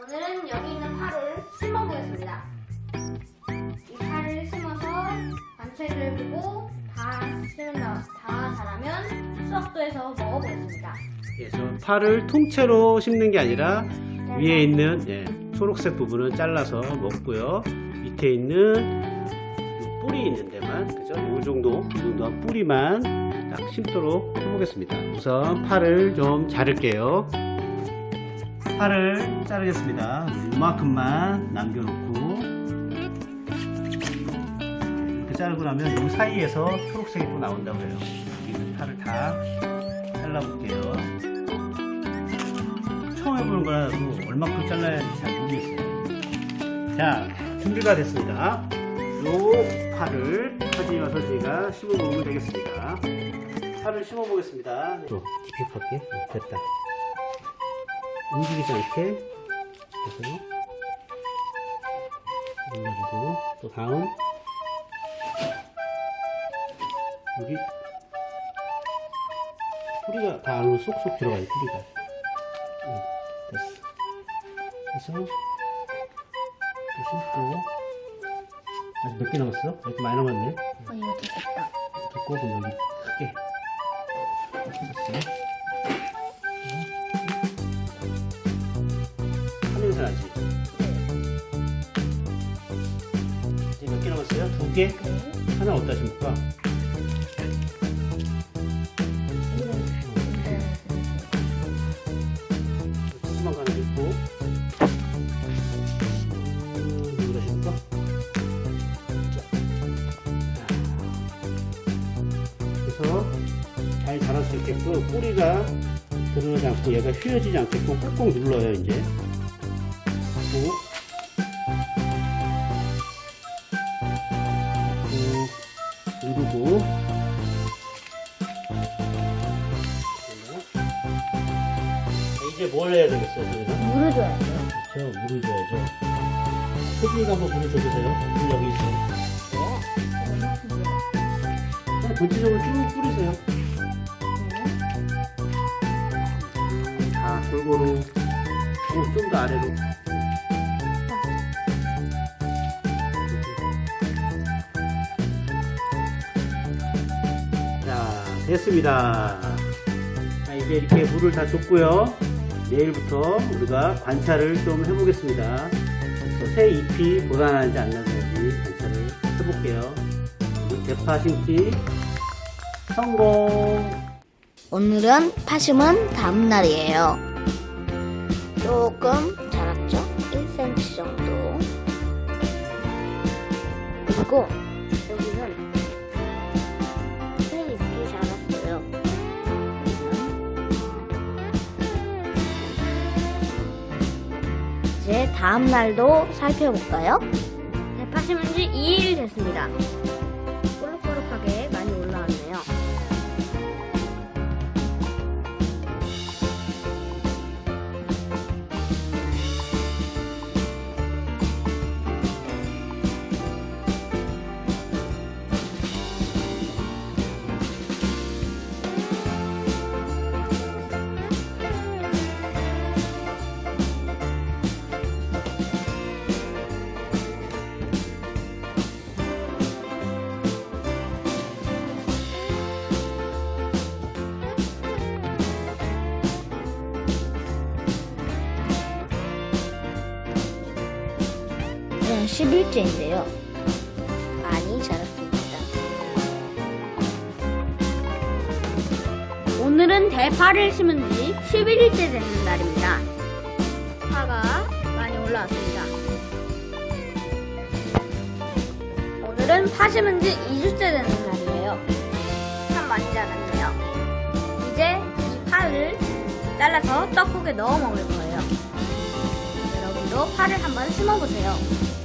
오늘은 여기 있는 파를 심어보겠습니다. 이 파를 심어서 관찰을 보고 다 심는다, 다 자라면 수확도에서 먹어보겠습니다. 그래서 파를 통째로 심는 게 아니라 위에 있는 예, 초록색 부분은 잘라서 먹고요. 밑에 있는 요 뿌리 있는 데만 그죠? 요 정도, 이 정도한 뿌리만 딱 심도록 해보겠습니다. 우선 파를 좀 자를게요. 파를 자르겠습니다. 이만큼만 남겨놓고 이렇게 자르고 나면 이 사이에서 초록색이 또 나온다고 해요. 여기 있는 파를 다 잘라볼게요. 처음 해보는 거라서 얼마큼 잘라야 할지 잘 모르겠어요. 자, 준비가 됐습니다. 요 사진에 와서 제가 심어보면 되겠습니다. 파를 심어보겠습니다. 또 깊이 팔게. 됐다. 움직이지 않게. 그래서 눌러주고 또 다음 여기 뿌리가 다 안으로 쏙쏙 들어가요 뿌리가 응, 됐어 그래서 또 심고 아직 몇 개 남았어? 이렇게 많이 남았네 어, 이거 됐다. 됐고 그럼 여기 크게 됐어 남았어요? 두 개? 하나 어디다 심을까? 가는 게 있고 음, 여기다 심을까? 그래서 잘 자랄 수 있게끔 뿌리가 드러나지 않고 얘가 휘어지지 않게끔 꾹꾹 눌러요 이제 꾹 이제 뭘 해야 되겠어요? 물을 줘야죠. 그렇죠 물을 줘야죠. 소중이가 한번 물을 줘보세요. 물 여기 있어요. 그냥 전체적으로 쭉 뿌리세요. 자 골고루. 좀 더 아래로. 자 됐습니다. 자 이제 이렇게 물을 다 줬고요 내일부터 우리가 관찰을 좀 해보겠습니다 새 잎이 돋아나지 않는지 관찰을 해볼게요 대파 심기 성공 오늘은 파심은 다음 날이에요. 조금 자랐죠? 1cm 정도. 그리고 이제 다음 날도 살펴볼까요? 네, 파심은 지 2일 됐습니다. 볼록볼록하게 많이 올라왔네요. 네, 10일째인데요. 많이 자랐습니다. 오늘은 대파를 심은 지 11일째 되는 날입니다. 파가 많이 올라왔습니다. 오늘은 파 심은 지 2주째 되는 날이에요. 참 많이 자랐네요. 이제 이 파를 잘라서 떡국에 넣어 먹을 거예요. 여러분도 파를 한번 심어보세요.